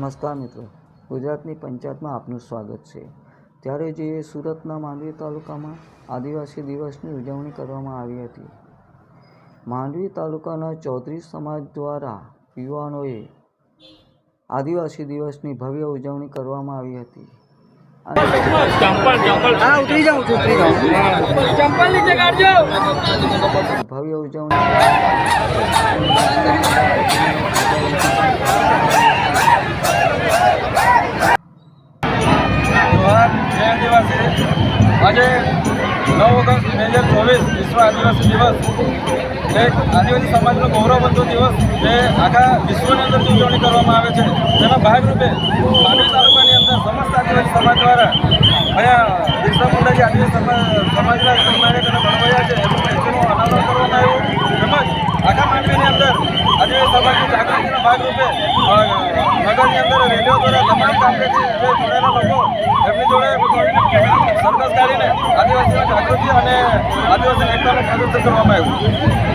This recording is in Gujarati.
નમસ્કાર મિત્રો. ગુજરાતની પંચાયતમાં આપનું સ્વાગત છે. ત્યારે જે સુરતના માંડવી તાલુકામાં આદિવાસી દિવસની ઉજવણી કરવામાં આવી હતી. માંડવી તાલુકાના ચૌધરી સમાજ દ્વારા યુવાનોએ આદિવાસી દિવસની ભવ્ય ઉજવણી કરવામાં આવી હતી. અને ચંપલ આજે નવ ઓગસ્ટ બે હજાર ચોવીસ વિશ્વ આદિવાસી દિવસ. એક આદિવાસી સમાજનો ગૌરવવંતો દિવસ જે આખા વિશ્વની અંદર ઉજવણી કરવામાં આવે છે. તેના ભાગરૂપે માંડવી તાલુકાની અંદર સમસ્ત આદિવાસી સમાજ દ્વારા અહીંયા બિરસા મુંડાજી આદિવાસી સમાજ સમાજના અને ભણવૈયા છે. એમનું અનાવરણ કરવામાં આવ્યું. તેમજ આખા માંડવીની અંદર આદિવાસી સમાજની જાગૃતિના ભાગરૂપે નગરની અંદર રેડિયો દ્વારા તમામ કામરેથી જોડેલા લોકો એમની જોડે કાઢીને આદિવાસીઓની જાગૃતિ અને આદિવાસી એકતાનું પ્રદર્શન કરવામાં આવ્યું.